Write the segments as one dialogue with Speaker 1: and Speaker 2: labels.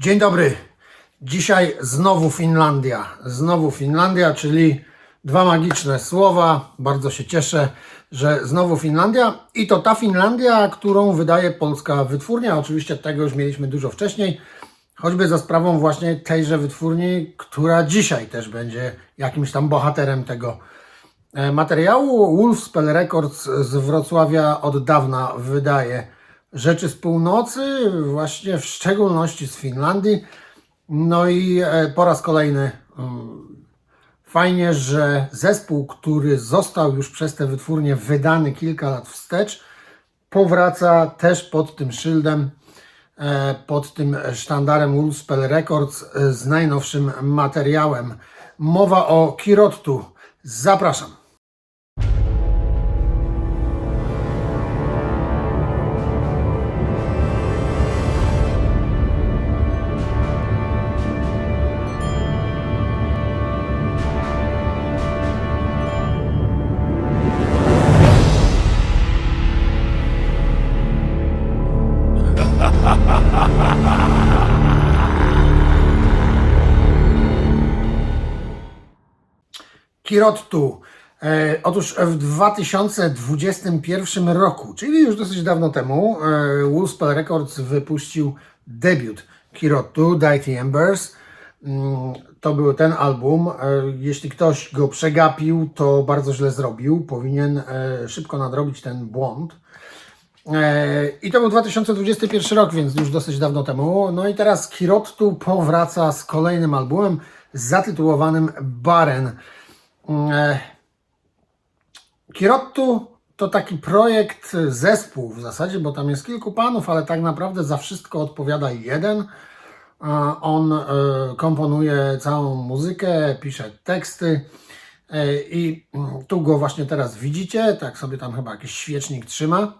Speaker 1: Dzień dobry. Dzisiaj znowu Finlandia. Znowu Finlandia, czyli dwa magiczne słowa. Bardzo się cieszę, że znowu Finlandia. I to ta Finlandia, którą wydaje polska wytwórnia. Oczywiście tego już mieliśmy dużo wcześniej. Choćby za sprawą właśnie tejże wytwórni, która dzisiaj też będzie jakimś tam bohaterem tego e, materiału. Wolfspell Records z Wrocławia od dawna wydaje rzeczy z północy, właśnie w szczególności z Finlandii. No i e, po raz kolejny mm, fajnie, że zespół, który został już przez tę wytwórnię wydany kilka lat wstecz, powraca też pod tym szyldem, e, pod tym sztandarem Wolfspell Records e, z najnowszym materiałem. Mowa o Kirottu. Zapraszam. Kirottu. E, otóż w 2021 roku, czyli już dosyć dawno temu, e, Wolfspell Records wypuścił debiut Kirottu, Die Embers. Mm, To był ten album. E, Jeśli ktoś go przegapił, to bardzo źle zrobił. Powinien e, szybko nadrobić ten błąd. E, I to był 2021 rok, więc już dosyć dawno temu. No i teraz Kirottu powraca z kolejnym albumem zatytułowanym Baren. E, Kirottu to taki projekt, zespół w zasadzie, bo tam jest kilku panów, ale tak naprawdę za wszystko odpowiada jeden. A On e, komponuje całą muzykę, pisze teksty e, i mm, tu go właśnie teraz widzicie, tak sobie tam chyba jakiś świecznik trzyma.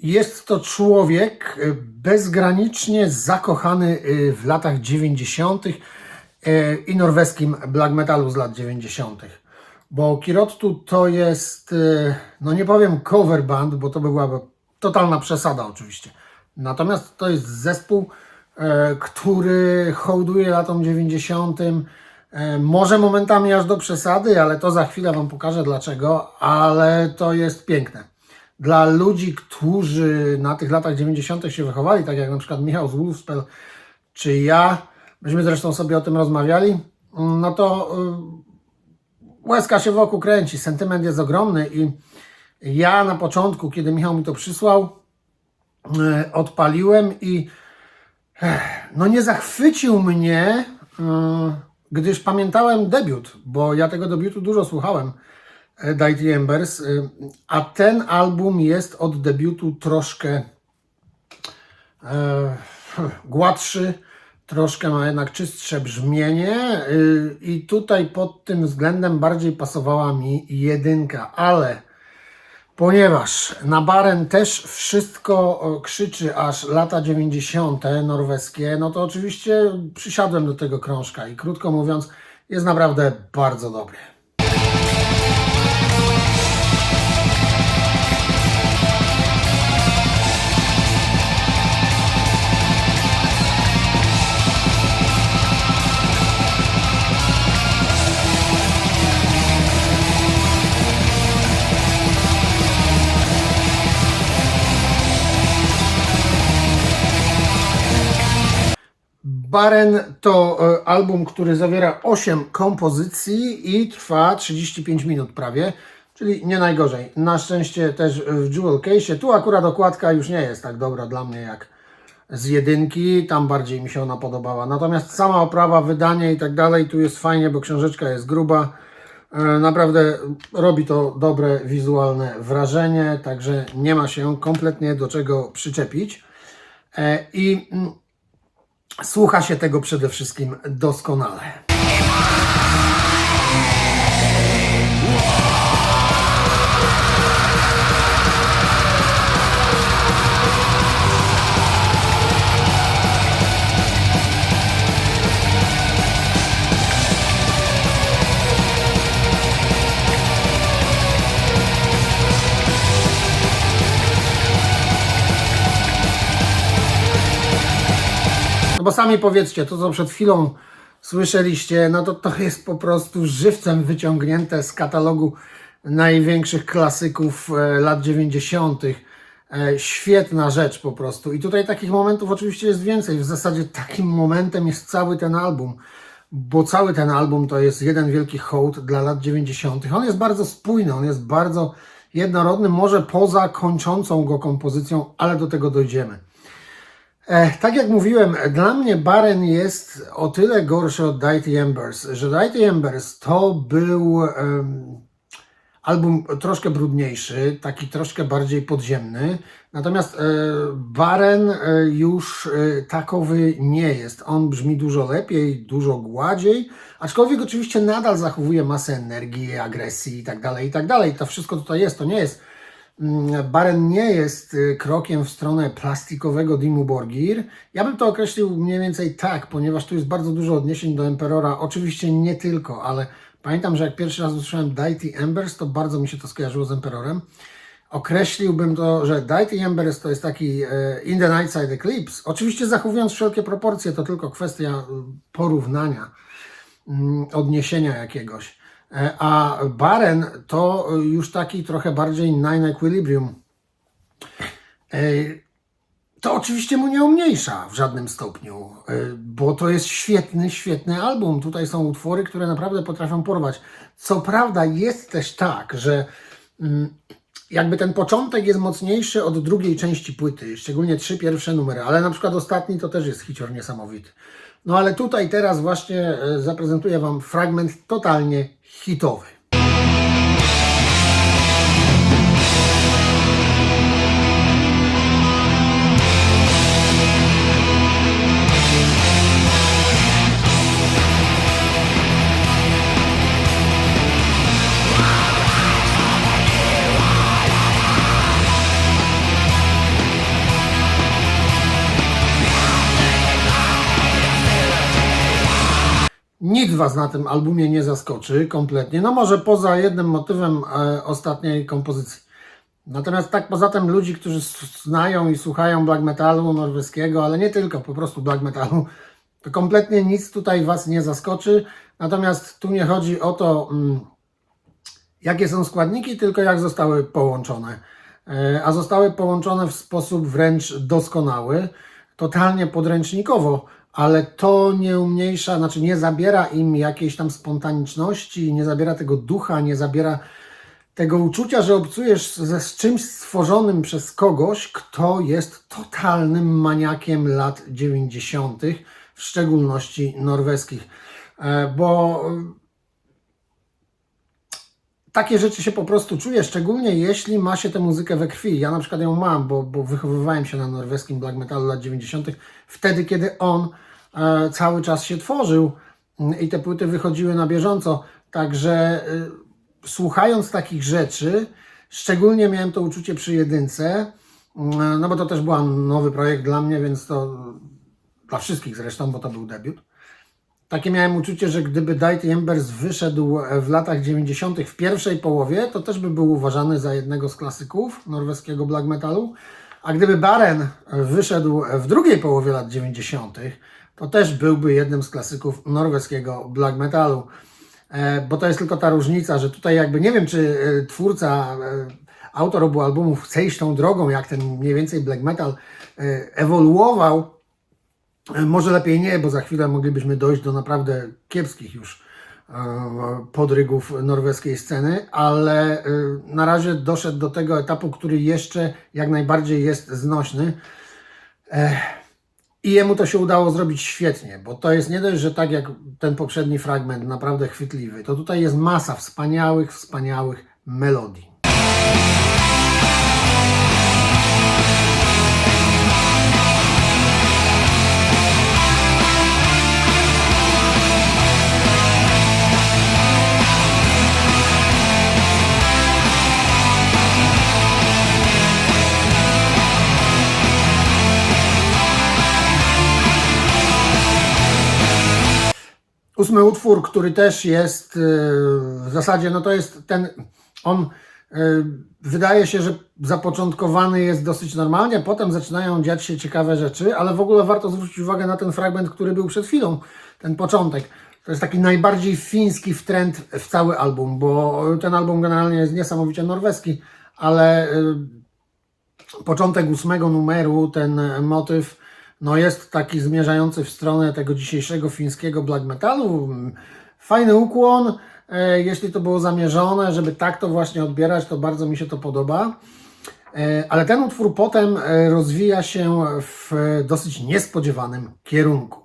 Speaker 1: Jest to człowiek bezgranicznie zakochany w latach 90. y, i norweskim black metalu z lat 90. Bo Kirottu to jest, y, no nie powiem cover band, bo to by byłaby totalna przesada oczywiście. Natomiast to jest zespół, e, który hołduje latom 90. e, Może momentami aż do przesady, ale to za chwilę Wam pokażę dlaczego, ale to jest piękne dla ludzi, którzy na tych latach 90. się wychowali, tak jak na przykład Michał z Wolfspell, czy ja, myśmy zresztą sobie o tym rozmawiali, no to y, łezka się wokół kręci, sentyment jest ogromny i ja na początku, kiedy Michał mi to przysłał, y, odpaliłem i eh, no nie zachwycił mnie, y, gdyż pamiętałem debiut, bo ja tego debiutu dużo słuchałem. Die the Embers, a ten album jest od debiutu troszkę e, gładszy, troszkę ma jednak czystsze brzmienie y, i tutaj pod tym względem bardziej pasowała mi jedynka, ale ponieważ na Baren też wszystko krzyczy aż lata 90. norweskie, no to oczywiście przysiadłem do tego krążka i krótko mówiąc jest naprawdę bardzo dobry. Baren to e, album, który zawiera 8 kompozycji i trwa 35 minut prawie, czyli nie najgorzej. Na szczęście też w Jewel Case. Tu akurat okładka już nie jest tak dobra dla mnie jak z jedynki, tam bardziej mi się ona podobała. Natomiast sama oprawa, wydanie i tak dalej, tu jest fajnie, bo książeczka jest gruba. E, Naprawdę robi to dobre wizualne wrażenie, także nie ma się kompletnie do czego przyczepić. E, I mm, Słucha się tego przede wszystkim doskonale. Sami powiedzcie, to co przed chwilą słyszeliście, no to to jest po prostu żywcem wyciągnięte z katalogu największych klasyków e, lat 90. E, Świetna rzecz po prostu. I tutaj takich momentów oczywiście jest więcej. W zasadzie takim momentem jest cały ten album, bo cały ten album to jest jeden wielki hołd dla lat 90. On jest bardzo spójny, on jest bardzo jednorodny, może poza kończącą go kompozycją, ale do tego dojdziemy. E, tak jak mówiłem, dla mnie Baren jest o tyle gorszy od Dighty Embers, że Dighty Embers to był em, album troszkę brudniejszy, taki troszkę bardziej podziemny, natomiast e, Baren e, już e, takowy nie jest. On brzmi dużo lepiej, dużo gładziej, aczkolwiek oczywiście nadal zachowuje masę energii, agresji i tak dalej, i tak. To wszystko tutaj jest, to nie jest Baren nie jest y, krokiem w stronę plastikowego Dimu Borgir. Ja bym to określił mniej więcej tak, ponieważ tu jest bardzo dużo odniesień do Emperora. Oczywiście nie tylko, ale pamiętam, że jak pierwszy raz usłyszałem Deity Embers, to bardzo mi się to skojarzyło z Emperorem. Określiłbym to, że Deity Embers to jest taki e, In the Night Side Eclipse. Oczywiście zachowując wszelkie proporcje, to tylko kwestia y, porównania, mm, odniesienia jakiegoś. E, A Baren to już taki trochę bardziej Nine Equilibrium. E, To oczywiście mu nie umniejsza w żadnym stopniu, e, bo to jest świetny, świetny album. Tutaj są utwory, które naprawdę potrafią porwać. Co prawda jest też tak, że mm, jakby ten początek jest mocniejszy od drugiej części płyty, szczególnie trzy pierwsze numery, ale na przykład ostatni to też jest hicior niesamowity. No ale tutaj teraz właśnie zaprezentuję Wam fragment totalnie hitowy. Was na tym albumie nie zaskoczy kompletnie, no może poza jednym motywem e, ostatniej kompozycji. Natomiast tak poza tym ludzi, którzy znają i słuchają black metalu norweskiego, ale nie tylko, po prostu black metalu, to kompletnie nic tutaj Was nie zaskoczy. Natomiast tu nie chodzi o to, mm, jakie są składniki, tylko jak zostały połączone. E, A zostały połączone w sposób wręcz doskonały, totalnie podręcznikowo, ale to nie umniejsza, znaczy nie zabiera im jakiejś tam spontaniczności, nie zabiera tego ducha, nie zabiera tego uczucia, że obcujesz ze z czymś stworzonym przez kogoś, kto jest totalnym maniakiem lat 90., w szczególności norweskich. E, Bo takie rzeczy się po prostu czuje, szczególnie jeśli ma się tę muzykę we krwi. Ja na przykład ją mam, bo, bo wychowywałem się na norweskim black metalu lat 90., wtedy, kiedy on e, cały czas się tworzył mm, i te płyty wychodziły na bieżąco. Także y, słuchając takich rzeczy, szczególnie miałem to uczucie przy jedynce, mm, no bo to też był nowy projekt dla mnie, więc to dla wszystkich zresztą, bo to był debiut. Takie miałem uczucie, że gdyby Dighty Embers wyszedł w latach 90. w pierwszej połowie, to też by był uważany za jednego z klasyków norweskiego black metalu. A gdyby Baren wyszedł w drugiej połowie lat 90., to też byłby jednym z klasyków norweskiego black metalu. E, Bo to jest tylko ta różnica, że tutaj jakby nie wiem, czy e, twórca, e, autor obu albumów chce iść tą drogą, jak ten mniej więcej black metal ewoluował, może lepiej nie, bo za chwilę moglibyśmy dojść do naprawdę kiepskich już e, podrygów norweskiej sceny, ale e, na razie doszedł do tego etapu, który jeszcze jak najbardziej jest znośny. E, I jemu to się udało zrobić świetnie, bo to jest nie dość, że tak jak ten poprzedni fragment, naprawdę chwytliwy, to tutaj jest masa wspaniałych, wspaniałych melodii. Ósmy utwór, który też jest yy, w zasadzie, no to jest ten, on Wydaje się, że zapoczątkowany jest dosyć normalnie, potem zaczynają dziać się ciekawe rzeczy, ale w ogóle warto zwrócić uwagę na ten fragment, który był przed chwilą, ten początek. To jest taki najbardziej fiński wtręt w cały album, bo ten album generalnie jest niesamowicie norweski, ale y, początek ósmego numeru, ten motyw, no jest taki zmierzający w stronę tego dzisiejszego fińskiego black metalu. Fajny ukłon, e, jeśli to było zamierzone, żeby tak to właśnie odbierać, to bardzo mi się to podoba. E, Ale ten utwór potem e, rozwija się w dosyć niespodziewanym kierunku.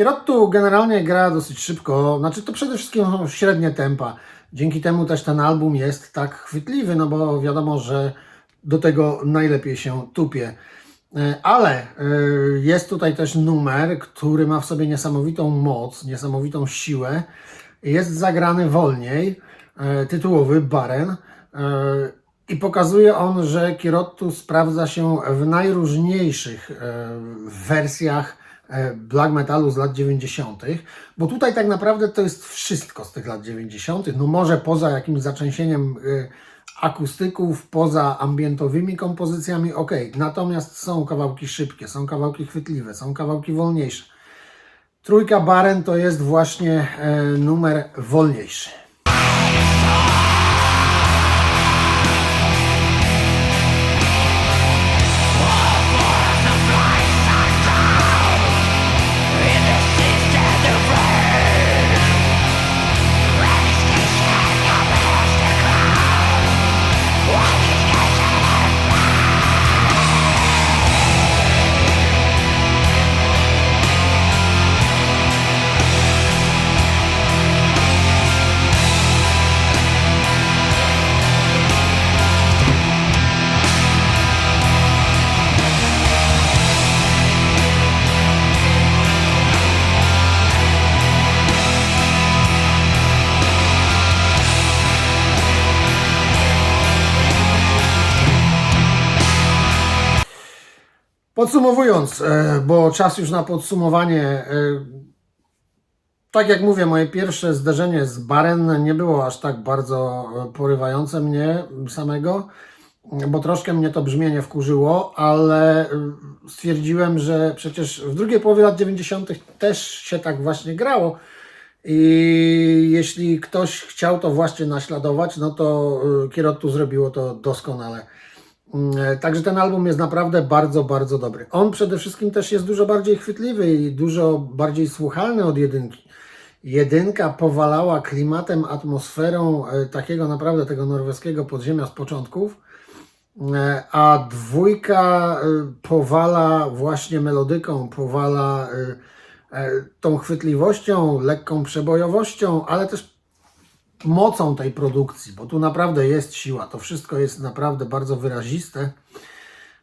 Speaker 1: Kierottu generalnie gra dosyć szybko, znaczy to przede wszystkim średnie tempa. Dzięki temu też ten album jest tak chwytliwy, no bo wiadomo, że do tego najlepiej się tupie. E, Ale e, jest tutaj też numer, który ma w sobie niesamowitą moc, niesamowitą siłę. Jest zagrany wolniej, e, tytułowy Baren. I pokazuje on, że Kirottu sprawdza się w najróżniejszych wersjach black metalu z lat 90., bo tutaj tak naprawdę to jest wszystko z tych lat 90., no może poza jakimś zaczęsieniem e, akustyków, poza ambientowymi kompozycjami, ok, natomiast są kawałki szybkie, są kawałki chwytliwe, są kawałki wolniejsze. Trójka Baren to jest właśnie e, numer wolniejszy. Podsumowując, e, bo czas już na podsumowanie. e, Tak jak mówię, moje pierwsze zderzenie z Baren nie było aż tak bardzo e, porywające mnie samego, bo troszkę mnie to brzmienie wkurzyło, ale stwierdziłem, że przecież w drugiej połowie lat 90. też się tak właśnie grało. I jeśli ktoś chciał to właśnie naśladować, no to e, Kierottu zrobiło to doskonale. Mm, Także ten album jest naprawdę bardzo, bardzo dobry. On przede wszystkim też jest dużo bardziej chwytliwy i dużo bardziej słuchalny od jedynki. Jedynka powalała klimatem, atmosferą e, takiego naprawdę tego norweskiego podziemia z początków, e, a dwójka e, powala właśnie melodyką, powala e, e, tą chwytliwością, lekką przebojowością, ale też mocą tej produkcji, bo tu naprawdę jest siła. To wszystko jest naprawdę bardzo wyraziste.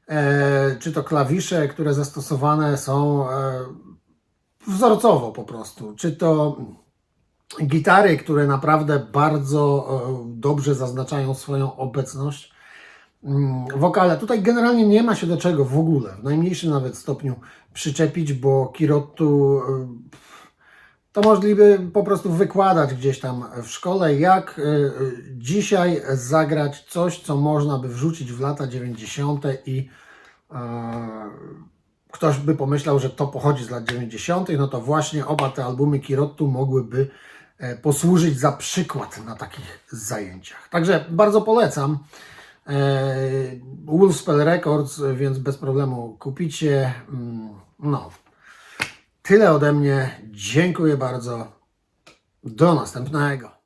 Speaker 1: E, czy to klawisze, które zastosowane są e, wzorcowo po prostu, czy to gitary, które naprawdę bardzo e, dobrze zaznaczają swoją obecność. Mm, Wokale. Tutaj generalnie nie ma się do czego w ogóle, w najmniejszym nawet stopniu przyczepić, bo Kirottu e, to możliwe po prostu wykładać gdzieś tam w szkole, jak y, y, dzisiaj zagrać coś, co można by wrzucić w lata 90. i e, ktoś by pomyślał, że to pochodzi z lat 90., no to właśnie oba te albumy Kirottu mogłyby e, posłużyć za przykład na takich zajęciach. Także bardzo polecam. E, Wolfspell Records, więc bez problemu kupicie. Mm, No, Tyle ode mnie. Dziękuję bardzo. Do następnego.